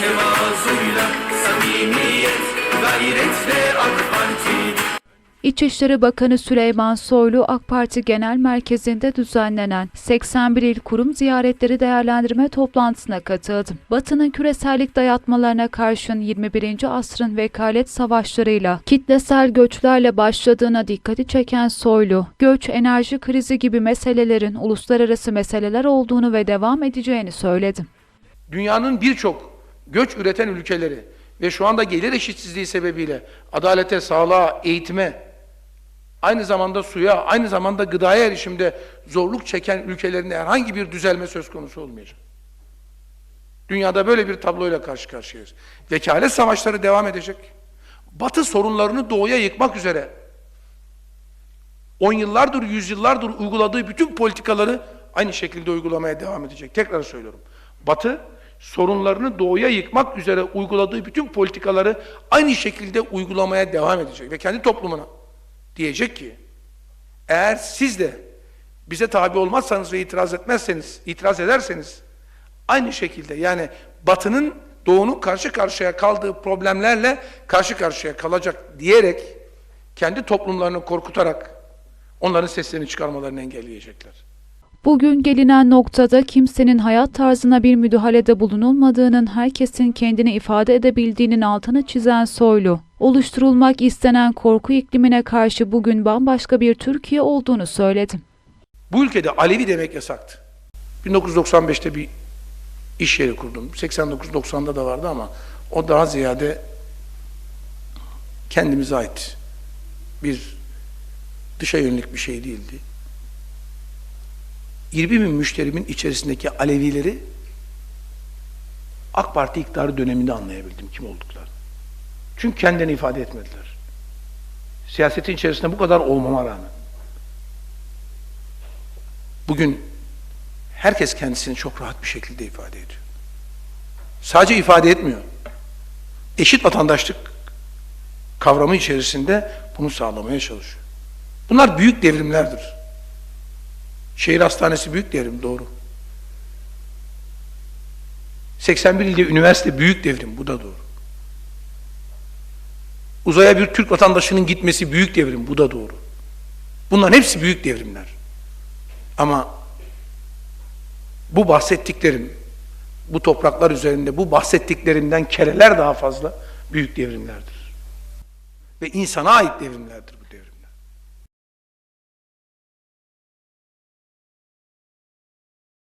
Tevazuyla samimiyet Gayretle AK Parti İçişleri Bakanı Süleyman Soylu AK Parti Genel Merkezi'nde düzenlenen 81 il kurum ziyaretleri değerlendirme toplantısına katıldı. Batı'nın küresellik dayatmalarına karşın 21. asrın vekalet savaşlarıyla kitlesel göçlerle başladığına dikkati çeken Soylu, göç, enerji krizi gibi meselelerin uluslararası meseleler olduğunu ve devam edeceğini söyledi. Dünyanın birçok göç üreten ülkeleri ve şu anda gelir eşitsizliği sebebiyle adalete, sağlığa, eğitime, aynı zamanda suya, aynı zamanda gıdaya erişimde zorluk çeken ülkelerinde herhangi bir düzelme söz konusu olmayacak. Dünyada böyle bir tabloyla karşı karşıyayız. Vekalet savaşları devam edecek. Batı sorunlarını doğuya yıkmak üzere on yıllardır, yüzyıllardır uyguladığı bütün politikaları aynı şekilde uygulamaya devam edecek. Tekrar söylüyorum. Batı sorunlarını doğuya yıkmak üzere uyguladığı bütün politikaları aynı şekilde uygulamaya devam edecek ve kendi toplumuna diyecek ki eğer siz de bize tabi olmazsanız ve itiraz etmezseniz, itiraz ederseniz aynı şekilde yani Batı'nın Doğu'nun karşı karşıya kaldığı problemlerle karşı karşıya kalacak diyerek kendi toplumlarını korkutarak onların seslerini çıkarmalarını engelleyecekler. Bugün gelinen noktada kimsenin hayat tarzına bir müdahalede bulunulmadığının herkesin kendini ifade edebildiğinin altını çizen Soylu, oluşturulmak istenen korku iklimine karşı bugün bambaşka bir Türkiye olduğunu söyledi. Bu ülkede Alevi demek yasaktı. 1995'te bir iş yeri kurdum. 89-90'da da vardı ama o daha ziyade kendimize ait bir dışa yönelik bir şey değildi. 20 bin müşterimin içerisindeki Alevileri AK Parti iktidarı döneminde anlayabildim kim olduklarını. Çünkü kendini ifade etmediler. Siyasetin içerisinde bu kadar olmama rağmen. Bugün herkes kendisini çok rahat bir şekilde ifade ediyor. Sadece ifade etmiyor. Eşit vatandaşlık kavramı içerisinde bunu sağlamaya çalışıyor. Bunlar büyük devrimlerdir. Şehir hastanesi büyük devrim, doğru. 81 ilde üniversite büyük devrim, bu da doğru. Uzaya bir Türk vatandaşının gitmesi büyük devrim, bu da doğru. Bunların hepsi büyük devrimler. Ama bu bahsettiklerim, bu topraklar üzerinde bu bahsettiklerimden kereler daha fazla büyük devrimlerdir. Ve insana ait devrimlerdir bu devrim.